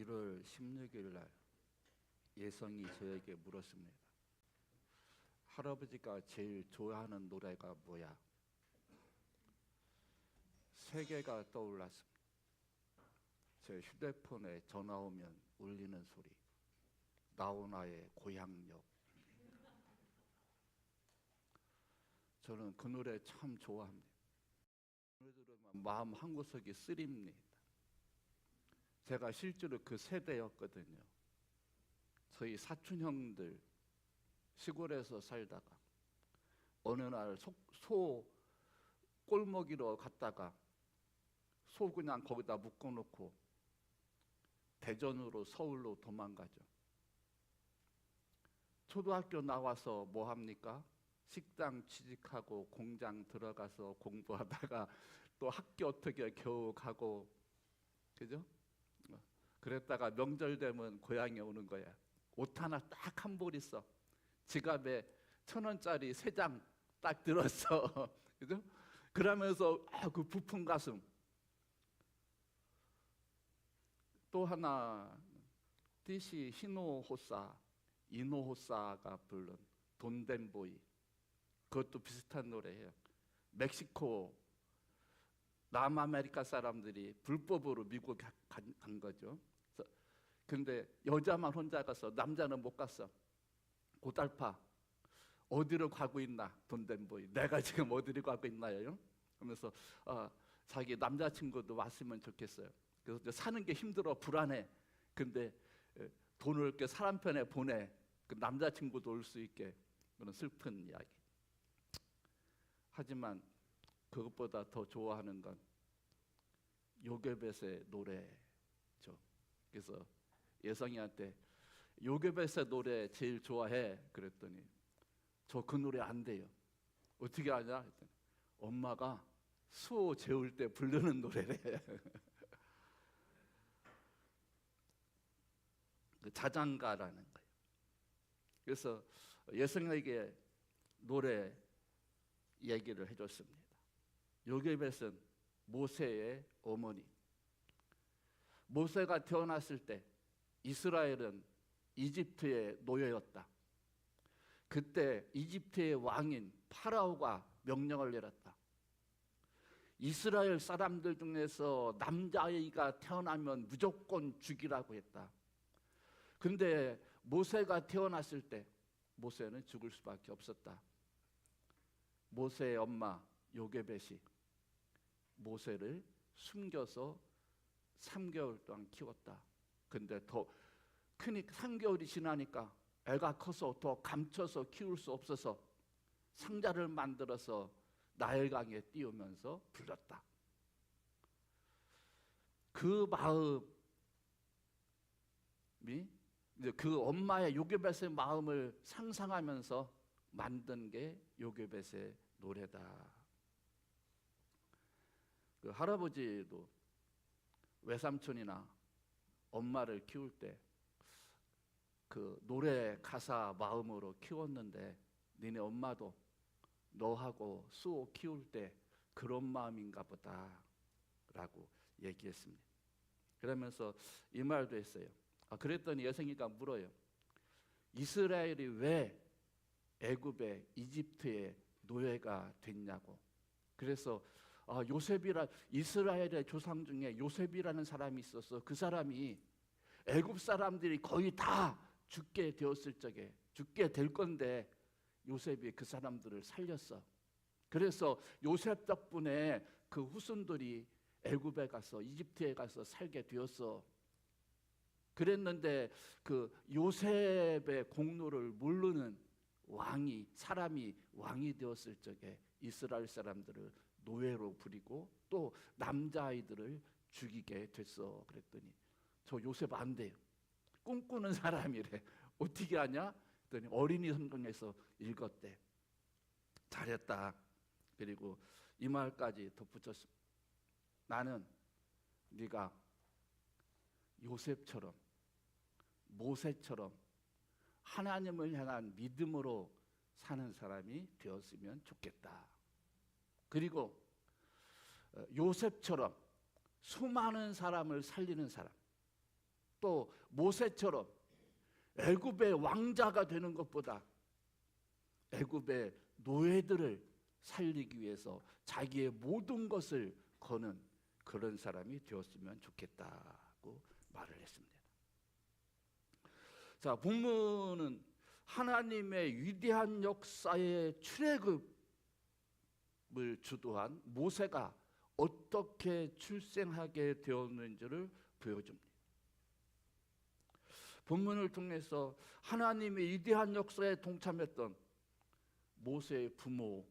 1월 16일 날 예성이 저에게 물었습니다. 할아버지가 제일 좋아하는 노래가 뭐야? 세 개가 떠올랐습니다. 제 휴대폰에 전화 오면 울리는 소리. 나훈아의 고향역. 저는 그 노래 참 좋아합니다. 노래 들으면 마음 한 구석이 쓰립니다. 제가 실제로 그 세대였거든요. 저희 사촌 형들 시골에서 살다가 어느 날소 꼴먹이러 갔다가 소 그냥 거기다 묶어놓고 대전으로 서울로 도망가죠. 초등학교 나와서 뭐 합니까? 식당 취직하고 공장 들어가서 공부하다가 또 학교 어떻게 겨우 가고 그죠? 어, 그랬다가 명절 되면 고향에 오는 거야. 옷 하나 딱 한 벌 있어. 지갑에 천 원짜리 세 장 딱 들었어. 그죠? 그러면서 아, 그 부푼 가슴. 또 하나 디시 히노호사 이노호사가 부른 돈덴보이 그것도 비슷한 노래예요. 멕시코 남아메리카 사람들이 불법으로 미국 가- 간, 간 거죠. 그래서 근데 여자만 혼자 가서 남자는 못 갔어. 고달파 어디로 가고 있나 돈덴보이 내가 지금 어디로 가고 있나요? 하면서 어, 자기 남자친구도 왔으면 좋겠어요. 그래서 사는 게 힘들어 불안해. 근데 에, 돈을 이렇게 사람 편에 보내 그 남자친구도 올 수 있게 그런 슬픈 이야기. 하지만 그것보다 더 좋아하는 건 요괴벳의 노래죠. 그래서 예성이한테 요괴벳의 노래 제일 좋아해 그랬더니 저 그 노래 안 돼요. 어떻게 하냐? 했더니 엄마가 수호 재울 때 부르는 노래래. 그 자장가라는 거예요. 그래서 예성에게 노래 얘기를 해줬습니다. 요게벳은 모세의 어머니. 모세가 태어났을 때 이스라엘은 이집트의 노예였다. 그때 이집트의 왕인 파라오가 명령을 내렸다. 이스라엘 사람들 중에서 남자아이가 태어나면 무조건 죽이라고 했다. 근데 모세가 태어났을 때 모세는 죽을 수밖에 없었다. 모세의 엄마 요게벳이 모세를 숨겨서 3개월 동안 키웠다. 근데 더 크니 3개월이 지나니까 애가 커서 더 감춰서 키울 수 없어서 상자를 만들어서 나일강에 띄우면서 불렀다. 그 마음이 이제 그 엄마의 요괴벳의 마음을 상상하면서 만든 게 요괴벳의 노래다. 그 할아버지도 외삼촌이나 엄마를 키울 때 그 노래 가사 마음으로 키웠는데 니네 엄마도 너하고 수호 키울 때 그런 마음인가 보다라고 얘기했습니다. 그러면서 이 말도 했어요. 아, 그랬더니 여성이가 물어요. 이스라엘이 왜 애굽에 이집트의 노예가 됐냐고. 그래서 아, 요셉이라 이스라엘의 조상 중에 요셉이라는 사람이 있었어. 그 사람이 애굽 사람들이 거의 다 죽게 되었을 적에 죽게 될 건데 요셉이 그 사람들을 살렸어. 그래서 요셉 덕분에 그 후손들이 애굽에 가서 이집트에 가서 살게 되었어. 그랬는데 그 요셉의 공로를 모르는 왕이 사람이 왕이 되었을 적에 이스라엘 사람들을 노예로 부리고 또 남자아이들을 죽이게 됐어. 그랬더니 저 요셉 안 돼요. 꿈꾸는 사람이래. 어떻게 하냐? 그랬더니 어린이 성경에서 읽었대. 잘했다. 그리고 이 말까지 덧붙였어. 나는 네가 요셉처럼 모세처럼 하나님을 향한 믿음으로 사는 사람이 되었으면 좋겠다. 그리고 어, 요셉처럼 수많은 사람을 살리는 사람. 또 모세처럼 애굽의 왕자가 되는 것보다 애굽의 노예들을 살리기 위해서 자기의 모든 것을 거는 그런 사람이 되었으면 좋겠다고 말을 했습니다. 자, 본문은 하나님의 위대한 역사의 출애굽 을 주도한 모세가 어떻게 출생하게 되었는지를 보여줍니다. 본문을 통해서 하나님의 위대한 역사에 동참했던 모세의 부모의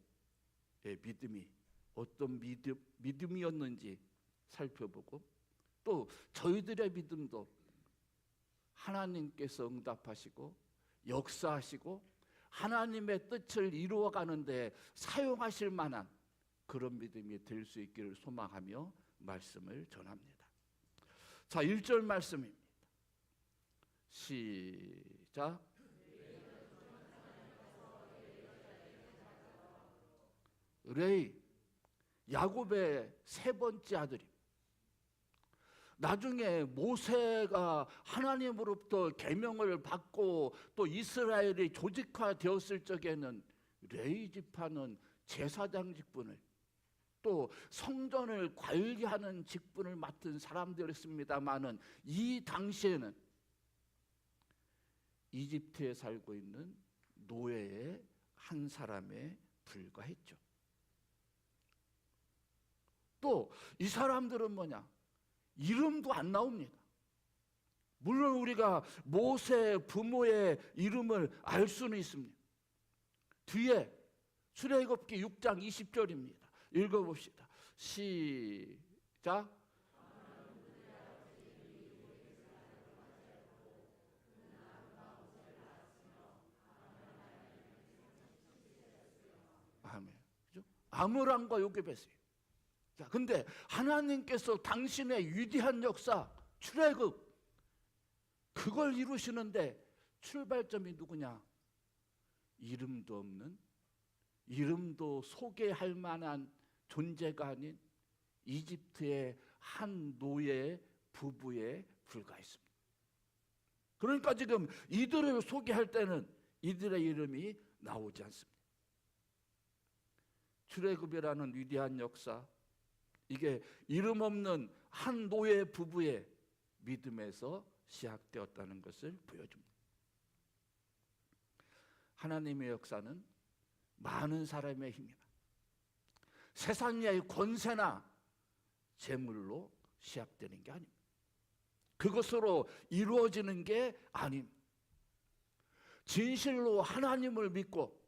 믿음이 어떤 믿음, 믿음이었는지 살펴보고 또 저희들의 믿음도 하나님께서 응답하시고 역사하시고 하나님의 뜻을 이루어 가는데 사용하실 만한 그런 믿음이 될 수 있기를 소망하며 말씀을 전합니다. 자, 1절 말씀입니다. 시작. 레이 야곱의 세 번째 아들이 나중에 모세가 하나님으로부터 계명을 받고 또 이스라엘이 조직화되었을 적에는 레이 지파는 제사장 직분을 또 성전을 관리하는 직분을 맡은 사람들이었습니다마는 이 당시에는 이집트에 살고 있는 노예의 한 사람에 불과했죠. 또 이 사람들은 뭐냐? 이름도 안 나옵니다. 물론 우리가 모세 부모의 이름을 알 수는 있습니다. 뒤에 출애굽기 6장 20절입니다. 읽어봅시다. 시작. 아멘. 그죠? 아므람과 요괴베스요. 자, 근데 하나님께서 당신의 위대한 역사, 출애굽 그걸 이루시는데 출발점이 누구냐? 이름도 없는 이름도 소개할 만한 존재가 아닌 이집트의 한 노예 부부에 불과했습니다. 그러니까 지금 이들을 소개할 때는 이들의 이름이 나오지 않습니다. 출애굽이라는 위대한 역사 이게 이름 없는 한 노예 부부의 믿음에서 시작되었다는 것을 보여줍니다. 하나님의 역사는 많은 사람의 힘이나 세상의 권세나 재물로 시작되는 게 아닙니다. 그것으로 이루어지는 게 아닙니다. 진실로 하나님을 믿고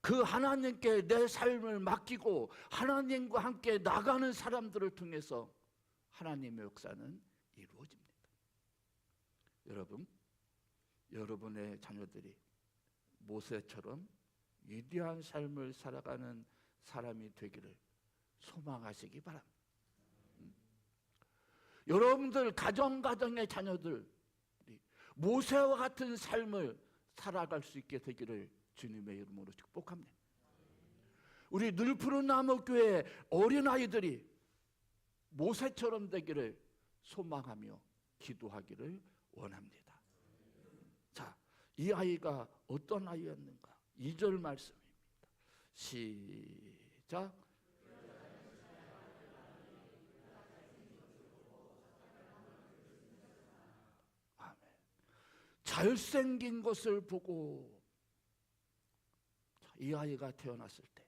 그 하나님께 내 삶을 맡기고 하나님과 함께 나가는 사람들을 통해서 하나님의 역사는 이루어집니다. 여러분, 여러분의 자녀들이 모세처럼 위대한 삶을 살아가는 사람이 되기를 소망하시기 바랍니다. 음. 여러분들 가정 가정의 자녀들 모세와 같은 삶을 살아갈 수 있게 되기를 주님의 이름으로 축복합니다. 우리 늘푸른 나무 교회 어린 아이들이 모세처럼 되기를 소망하며 기도하기를 원합니다. 자, 이 아이가 어떤 아이였는가? 2절 말씀입니다. 시작. 아멘. 잘생긴 것을 보고 이 아이가 태어났을 때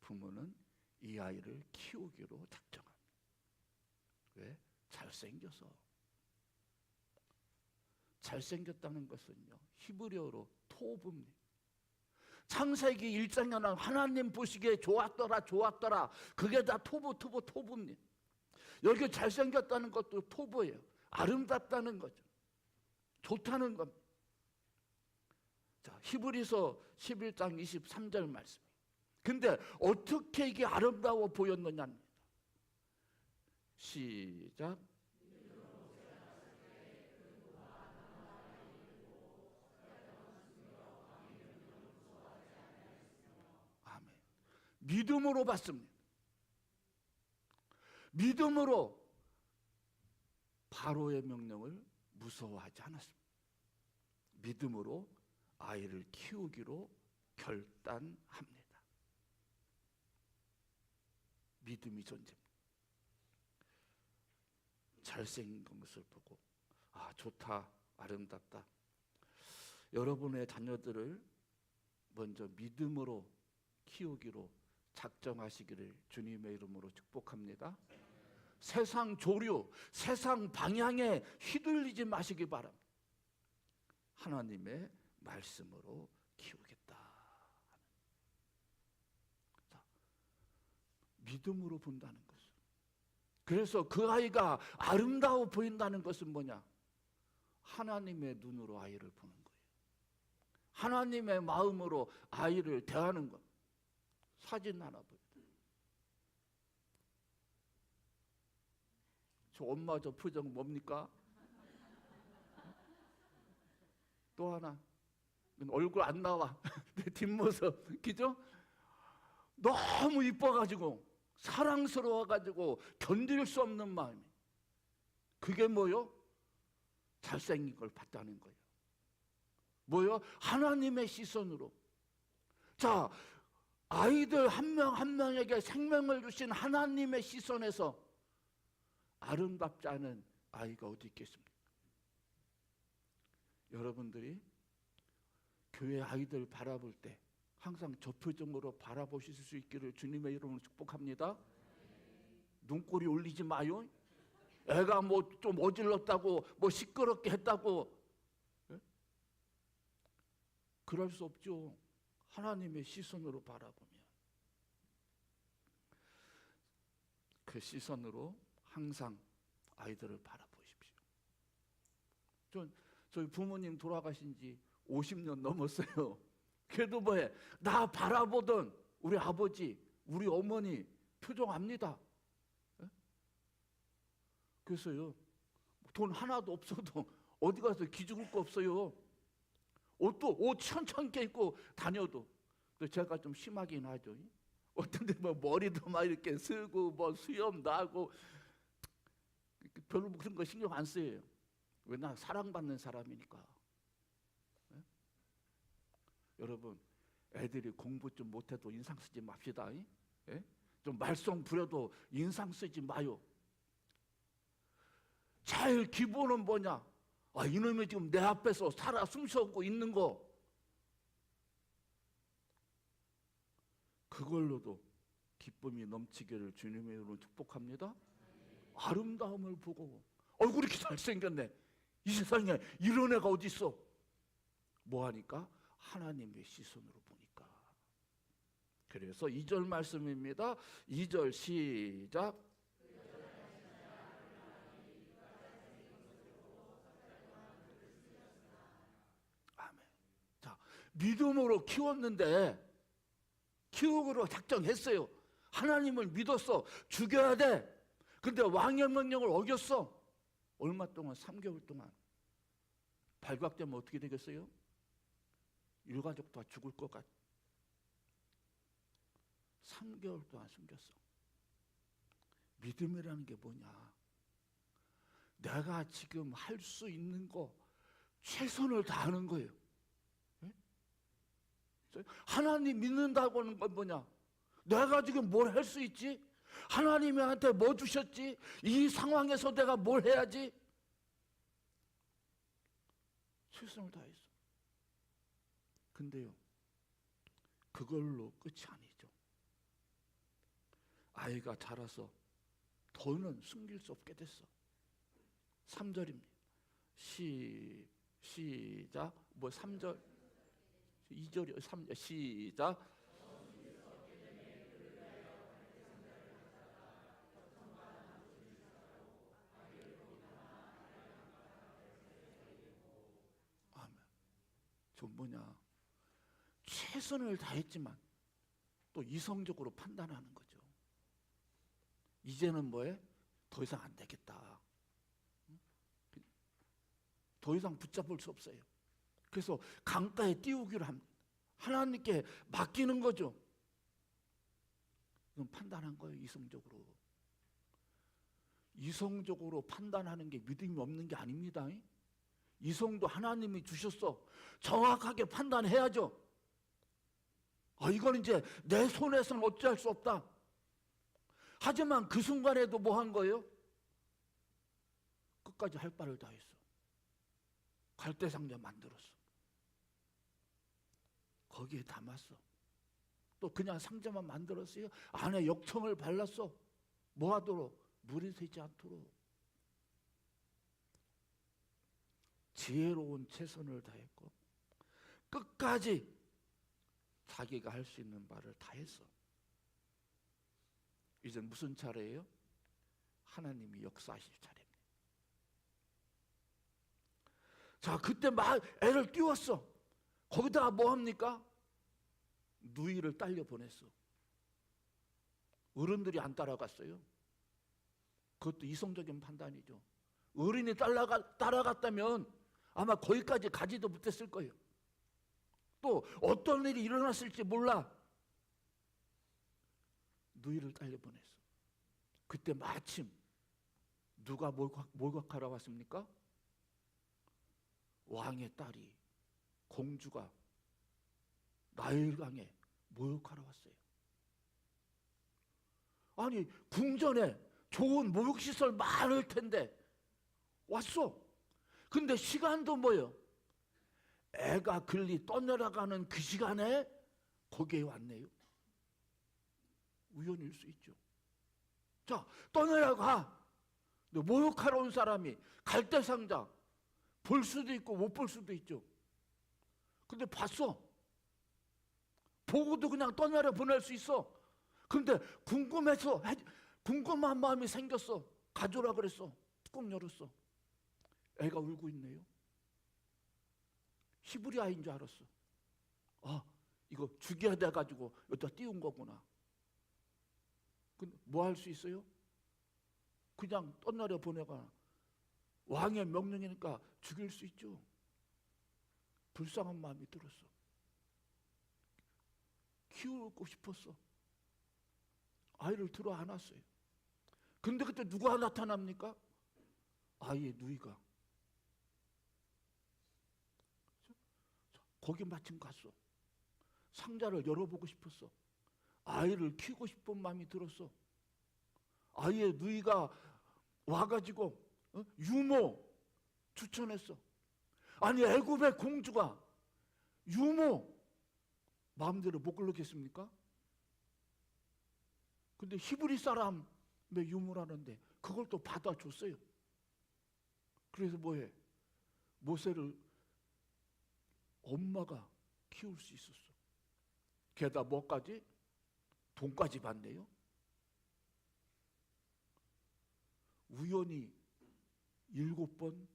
부모는 이 아이를 키우기로 작정합니다. 왜? 잘생겨서. 잘생겼다는 것은요, 히브리어로 토브입니다. 창세기 1장에는 하나님 보시기에 좋았더라, 좋았더라. 그게 다 토브, 토브, 토브입니다. 여기 잘생겼다는 것도 토브예요. 아름답다는 거죠. 좋다는 겁니다. 자, 히브리서 11장 23절 말씀. 근데 어떻게 이게 아름다워 보였느냐입니다. 시작. 아멘. 믿음으로 받습니다. 믿음으로 바로의 명령을 무서워하지 않았습니다. 믿음으로 아이를 키우기로 결단합니다. 믿음이 존재합니다. 잘생긴 것을 보고 아 좋다 아름답다. 여러분의 자녀들을 먼저 믿음으로 키우기로 작정하시기를 주님의 이름으로 축복합니다. 세상 조류, 세상 방향에 휘둘리지 마시기 바랍니다. 하나님의 말씀으로 키우겠다. 자, 믿음으로 본다는 것은. 그래서 그 아이가 아름다워 보인다는 것은 뭐냐? 하나님의 눈으로 아이를 보는 거예요. 하나님의 마음으로 아이를 대하는 것. 사진 하나 보여. 저 엄마 저 표정 뭡니까? 또 하나 얼굴 안 나와 내 뒷모습 그죠? 너무 이뻐가지고 사랑스러워가지고 견딜 수 없는 마음이 그게 뭐요? 잘생긴 걸 봤다는 거예요. 뭐요? 하나님의 시선으로 자 아이들 한 명한 명에게 생명을 주신 하나님의 시선에서 아름답지 않은 아이가 어디 있겠습니까? 여러분들이 교회 아이들 바라볼 때 항상 저 표정으로 바라보실 수 있기를 주님의 이름으로 축복합니다. 눈꼬리 올리지 마요. 애가 뭐 좀 어질렀다고 뭐 시끄럽게 했다고 예? 그럴 수 없죠. 하나님의 시선으로 바라보면 그 시선으로 항상 아이들을 바라보십시오. 전 저희 부모님 돌아가신 지 50년 넘었어요. 그래도 뭐해? 나 바라보던 우리 아버지, 우리 어머니 표정 압니다. 예? 그래서요. 돈 하나도 없어도 어디 가서 기죽을 거 없어요. 옷도 옷 천천케 입고 다녀도 또 제가 좀 심하긴 하죠. 어떤 데뭐 머리도 막 이렇게 쓰고 뭐 수염 나고 별로 그런 거 신경 안 써요. 왜나 사랑받는 사람이니까. 예? 여러분 애들이 공부 좀 못해도 인상 쓰지 맙시다. 예? 좀 말썽 부려도 인상 쓰지 마요. 제일 기본은 뭐냐? 아, 이놈이 지금 내 앞에서 살아 숨쉬고 있는 거. 그걸로도 기쁨이 넘치기를 주님의 이름으로 축복합니다. 아름다움을 보고 얼굴이 이렇게 잘생겼네. 이 세상에 이런 애가 어디 있어? 뭐 하니까 하나님의 시선으로 보니까. 그래서 2절 말씀입니다. 2절 시작. 아멘. 자, 믿음으로 키웠는데 키우기로 작정했어요. 하나님을 믿었어. 죽여야 돼. 근데 왕의 명령을 어겼어. 얼마 동안? 3개월 동안. 발각되면 어떻게 되겠어요? 일가족 다 죽을 것 같. 3개월 동안 숨겼어. 믿음이라는 게 뭐냐? 내가 지금 할 수 있는 거 최선을 다하는 거예요. 예? 하나님 믿는다고 하는 건 뭐냐? 내가 지금 뭘 할 수 있지? 하나님이 한테 뭐 주셨지? 이 상황에서 내가 뭘 해야지? 최선을 다했어. 근데요, 그걸로 끝이 아니죠. 아이가 자라서 더는 숨길 수 없게 됐어. 3절입니다. 시, 시작. 뭐 3절, 2절이 3절, 시작. 뭐냐? 최선을 다했지만 또 이성적으로 판단하는 거죠. 이제는 뭐해? 더 이상 안 되겠다. 더 이상 붙잡을 수 없어요. 그래서 강가에 띄우기로 합니다. 하나님께 맡기는 거죠. 이건 판단한 거예요, 이성적으로. 이성적으로 판단하는 게 믿음이 없는 게 아닙니다. 이성도 하나님이 주셨어. 정확하게 판단해야죠. 아, 이건 이제 내 손에서는 어찌할 수 없다. 하지만 그 순간에도 뭐 한 거예요? 끝까지 할 바를 다 했어. 갈대상자 만들었어. 거기에 담았어. 또 그냥 상자만 만들었어요. 안에 역청을 발랐어. 뭐 하도록? 물이 새지 않도록. 지혜로운 최선을 다했고 끝까지 자기가 할 수 있는 바를 다 했어. 이제 무슨 차례예요? 하나님이 역사하실 차례입니다. 자, 그때 막 애를 띄웠어. 거기다가 뭐 합니까? 누이를 딸려 보냈어. 어른들이 안 따라갔어요. 그것도 이성적인 판단이죠. 어른이 따라가, 따라갔다면 아마 거기까지 가지도 못했을 거예요. 또 어떤 일이 일어났을지 몰라. 누이를 딸려 보냈어. 그때 마침 누가 목욕, 목욕하러 왔습니까? 왕의 딸이 공주가 나일강에 목욕하러 왔어요. 아니 궁전에 좋은 목욕시설 많을 텐데 왔어. 근데 시간도 뭐요? 애가 글리 떠내려가는 그 시간에 거기에 왔네요. 우연일 수 있죠. 자, 떠내려가. 근데 목욕하러 온 사람이 갈대상자 볼 수도 있고 못 볼 수도 있죠. 근데 봤어. 보고도 그냥 떠내려 보낼 수 있어. 근데 궁금해서 궁금한 마음이 생겼어. 가져라 그랬어. 뚜껑 열었어. 애가 울고 있네요. 히브리아인 줄 알았어. 아, 이거 죽여야 돼 가지고 여기다 띄운 거구나. 뭐 할 수 있어요? 그냥 떠나려 보내가 왕의 명령이니까 죽일 수 있죠. 불쌍한 마음이 들었어. 키우고 싶었어. 아이를 들어 안았어요. 근데 그때 누가 나타납니까? 아이의 누이가. 거기 마침 갔어. 상자를 열어보고 싶었어. 아이를 키우고 싶은 마음이 들었어. 아이의 누이가 와가지고 어? 유모 추천했어. 아니 애굽의 공주가 유모 마음대로 못 그렇겠습니까? 근데 히브리 사람의 유모라는데 그걸 또 받아줬어요. 그래서 뭐해? 모세를 엄마가 키울 수 있었어. 게다가 뭐까지? 돈까지 받네요. 우연히 일곱 번,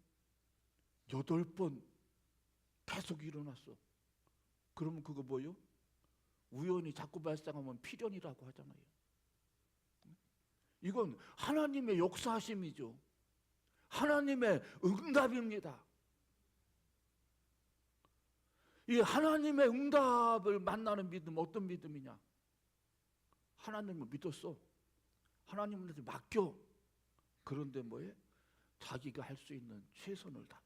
여덟 번 계속 일어났어. 그러면 그거 뭐요? 우연히 자꾸 발생하면 필연이라고 하잖아요. 이건 하나님의 역사하심이죠. 하나님의 응답입니다. 이 하나님의 응답을 만나는 믿음 어떤 믿음이냐? 하나님을 믿었어. 하나님한테 맡겨. 그런데 뭐해? 자기가 할 수 있는 최선을 다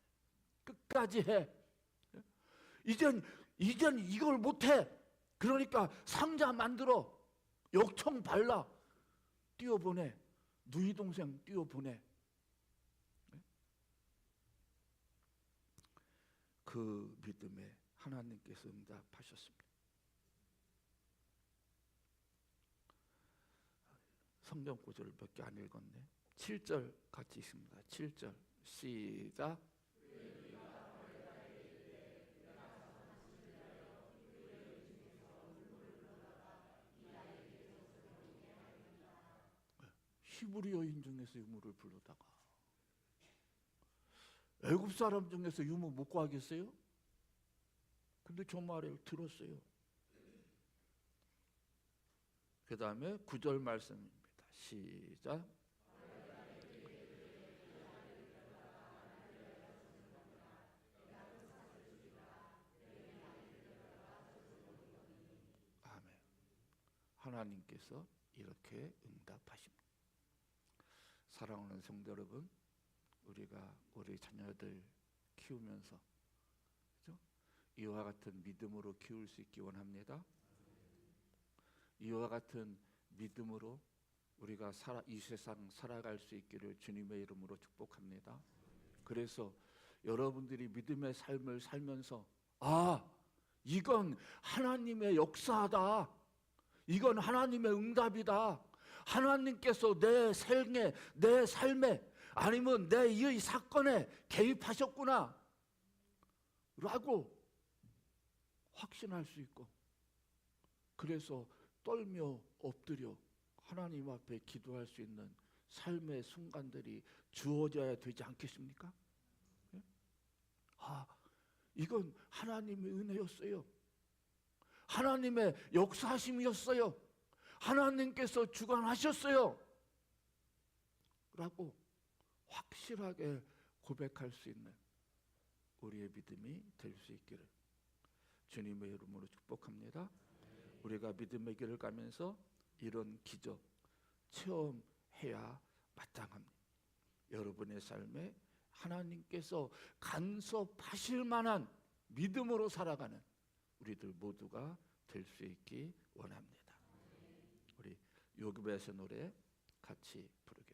끝까지 해. 이젠 이젠 이걸 못 해. 그러니까 상자 만들어 역청 발라 띄워보내 누이 동생 띄워보내. 그 믿음에 하나님께서 응답하셨습니다. 성경 구절을 몇개 안 읽었네. 7절 같이 있습니다. 7절 시작. 히브리어인 중에서 유물을 불러다가 애굽 사람 중에서 유물 못 구하겠어요? 근데 저 말을 들었어요. 그 다음에 구절 말씀입니다. 시작. 하나님께서 이렇게 응답하십니다. 사랑하는 성도 여러분, 우리가 우리 자녀들 키우면서? 이와 같은 믿음으로 키울 수 있기 원합니다. 이와 같은 믿음으로 우리가 살아, 이 세상 살아갈 수 있기를 주님의 이름으로 축복합니다. 그래서 여러분들이 믿음의 삶을 살면서 아 이건 하나님의 역사다. 이건 하나님의 응답이다. 하나님께서 내 생에 내 삶에 아니면 내 이 사건에 개입하셨구나. 라고 확신할 수 있고 그래서 떨며 엎드려 하나님 앞에 기도할 수 있는 삶의 순간들이 주어져야 되지 않겠습니까? 예? 아, 이건 하나님의 은혜였어요. 하나님의 역사심이었어요. 하나님께서 주관하셨어요. 라고 확실하게 고백할 수 있는 우리의 믿음이 될 수 있기를 주님의 이름으로 축복합니다. 우리가 믿음의 길을 가면서 이런 기적 체험해야 마땅합니다. 여러분의 삶에 하나님께서 간섭하실 만한 믿음으로 살아가는 우리들 모두가 될 수 있기 원합니다. 우리 요급에서 노래 같이 부르겠습니다.